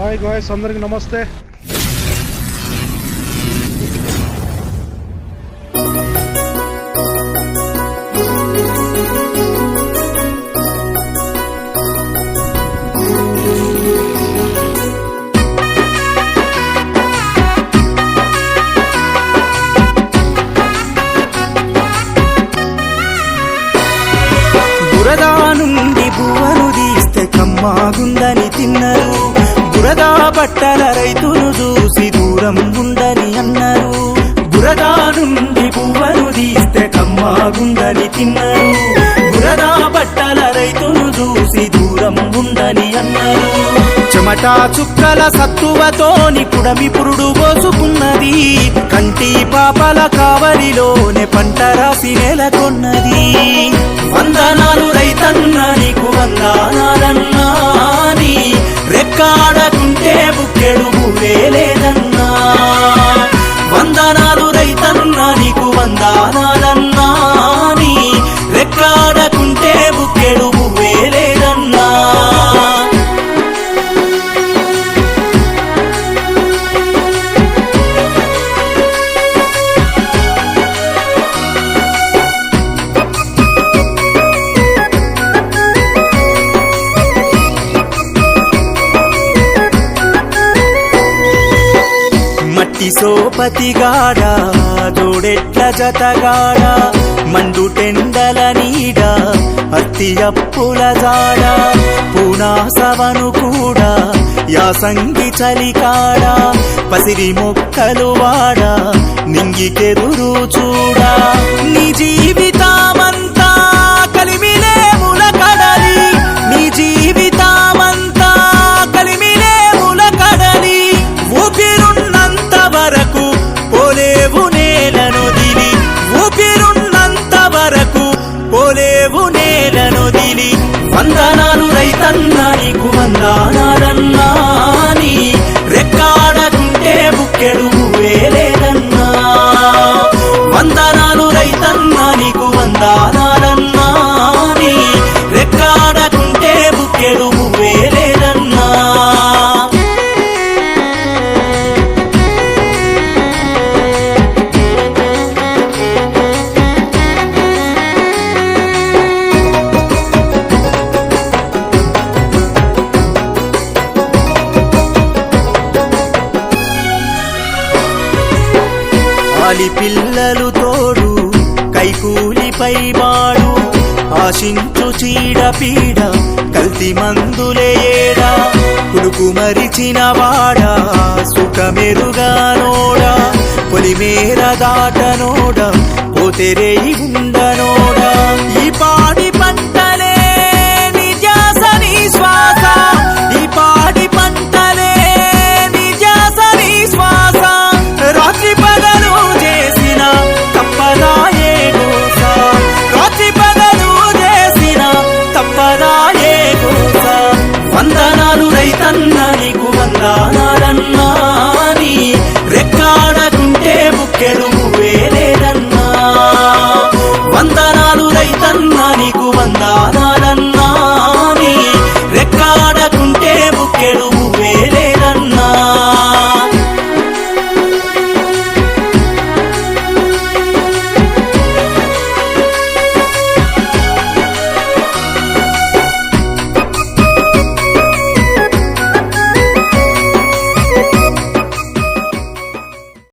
Hi guys అందరికి నమస్తే. బట్టల రైతును చూసి దూరం ఉందని అన్నారు. బురదా నుండి పువ్వను తీస్తే కమ్మాగుందని తిన్నారు. బురదా బట్టల రైతును చూసి దూరం ఉందని అన్నారు. చెమటా చుక్కల సత్తువతోని కుడమి పురుడు పోసుకున్నది. కంటి పాపల కావలిలోనే పంట రాసి నెలకొన్నది. వందనాలు రైతన్న నీకు వందనాలన్నా రెక్కాడకుంటే సోపతి సోపతిగాడ జోడెట్ల జతగాడా మండు టెండల నీడ అత్తి అప్పుల జాడ పూనాసవను కూడా యాసంగి చలికాడ పసిరి మొక్కలు వాడ నింగికెదురు చూడా. నీ జీవితమంతా నీకు గాలి పిల్లలు తోడు కైకూలిపై వాడు ఆశించు చీడ పీడ కల్తి మందులే ఏడా కులుకు మరిచిన వాడా సుఖమెరుగానోడా పొలిమేర దాటనోడా కోతెరేయి ఉండనోడా ఈ పాడి వందనాలు రైతన్న నీకు వందనాలన్నా రెక్కాడకుంటే బుక్కెడు